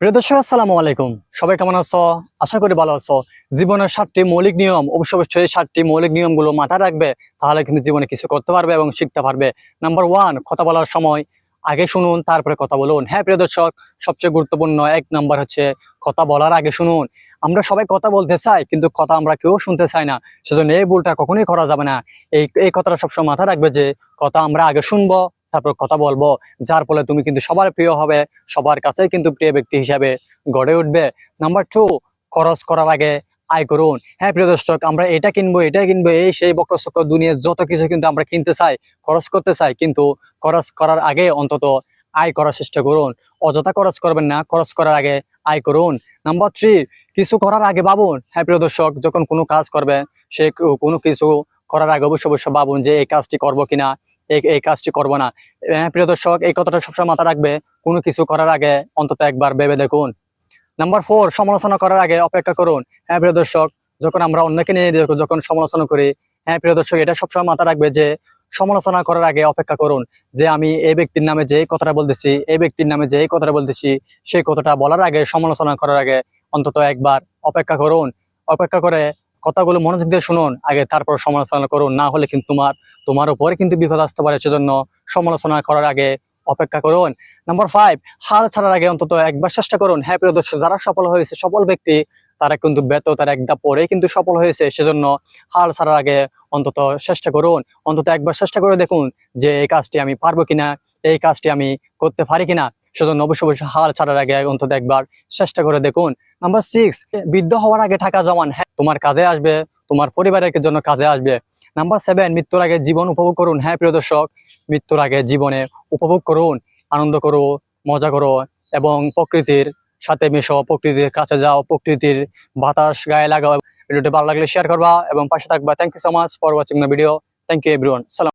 প্রিয় দর্শক, আসসালামু আলাইকুম। সবাই কেমন আছো? আশা করি ভালো আছো। জীবনের সাতটি মৌলিক নিয়ম, অবশ্য অবশ্যই সাতটি মৌলিক নিয়মগুলো মাথায় রাখবে, তাহলে কিন্তু জীবনে কিছু করতে পারবে এবং শিখতে পারবে। নাম্বার ওয়ান কথা বলার সময়। আগে শুনুন, তারপরে কথা বলুন। হ্যাঁ প্রিয় দর্শক, সবচেয়ে গুরুত্বপূর্ণ এক নাম্বার হচ্ছে কথা বলার আগে শুনুন। আমরা সবাই কথা বলতে চাই, কিন্তু কথা আমরা কেউ শুনতে চাই না। সেজন্য এই ভুলটা কখনোই করা যাবে না। এই এই কথাটা সবসময় মাথায় রাখবে যে, কথা আমরা আগে শুনব তারপর কথা বলব, যার ফলে তুমি কিন্তু সবার প্রিয় হবে, সবার কাছেই কিন্তু প্রিয় ব্যক্তি হিসাবে গড়ে উঠবে। নাম্বার টু খরচ করার আগে আয় করুন। হ্যাঁ প্রিয় দর্শক, আমরা এটা কিনবো এটা কিনবো, এই সেই বকসক দুনিয়ার যত কিছু কিন্তু আমরা কিনতে চাই, খরচ করতে চাই, কিন্তু খরচ করার আগে অন্তত আয় করার চেষ্টা করুন। অযথা খরচ করবেন না, খরচ করার আগে আয় করুন। নাম্বার থ্রি কিছু করার আগে ভাবুন। হ্যাঁ প্রিয় দর্শক, যখন কোনো কাজ করবে, সে কোনো কিছু করার আগে অবশ্য অবশ্যই ভাবুন যে এই কাজটি করব কিনা। এই কাজটি করব না। হ্যাঁ প্রিয় দর্শক, এই কথাটা সবসময় মাথা রাখবে, কোনো কিছু করার আগে অন্তত একবার ভেবে দেখুন। নাম্বার ফোর সমালোচনা করার আগে অপেক্ষা করুন। হ্যাঁ প্রিয় দর্শক, যখন আমরা অন্যকে নিয়ে যখন সমালোচনা করি হ্যাঁ প্রিয় দর্শক, এটা সবসময় মাথা রাখবে যে সমালোচনা করার আগে অপেক্ষা করুন যে আমি এই ব্যক্তির নামে যে কথাটা বলতেছি, এই ব্যক্তির নামে যে কথাটা বলতেছি, সেই কথাটা বলার আগে, সমালোচনা করার আগে অন্তত একবার অপেক্ষা করুন। অপেক্ষা করে কথাগুলো মনোযোগ দিয়ে শুনুন, আগে তারপর সমালোচনা করুন, না হলে কিন্তু তোমার তোমার উপরে কিন্তু বিপদ আসতে পারে, সেজন্য সমালোচনা করার আগে অপেক্ষা করুন। নাম্বার ফাইভ হাল ছাড়ার আগে অন্তত একবার চেষ্টা করুন। হ্যাঁ প্রিয় দর্শক, যারা সফল হয়েছে, সফল ব্যক্তি, তারা কিন্তু ব্যত তার একটা পরে কিন্তু সফল হয়েছে, সেজন্য হাল ছাড়ার আগে অন্তত চেষ্টা করুন। অন্তত একবার চেষ্টা করে দেখুন যে এই কাজটি আমি পারব কিনা, এই কাজটি আমি করতে পারি কিনা, সেজন্য অবশ্যই অবশ্যই হাল ছাড়ার আগে অন্তত একবার চেষ্টা করে দেখুন। নাম্বার সিক্স বৃদ্ধ হওয়ার আগে টাকা জমান তোমার কাজে আসবে, তোমার পরিবারের জন্য কাজে আসবে। নাম্বার সেভেন মৃত্যুর আগে জীবন উপভোগ করুন। হ্যাঁ প্রিয় দর্শক, মৃত্যুর আগে জীবনে উপভোগ করুন, আনন্দ করো, মজা করো এবং প্রকৃতির সাথে মিশো, প্রকৃতির কাছে যাও, প্রকৃতির বাতাস গায়ে লাগাও। ভিডিওটি ভালো লাগলে শেয়ার করবা এবং পাশে থাকবা। Thank you so much for watching the video thank you everyone সালাম